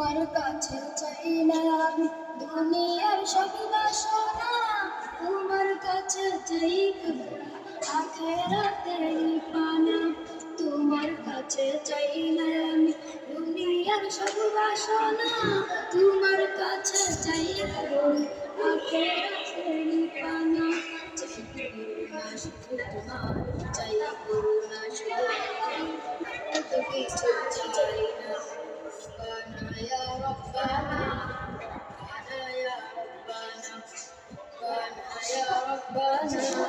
তোমার কাছে চাই না আমি দুনিয়ার সব বাসনা তোমার কাছে চাই আখেরাতের পানা তোমার কাছে চাই না আমি দুনিয়ার সব তোমার কাছে চাই পানা চাই করুণা, শুধু চাই। ربنا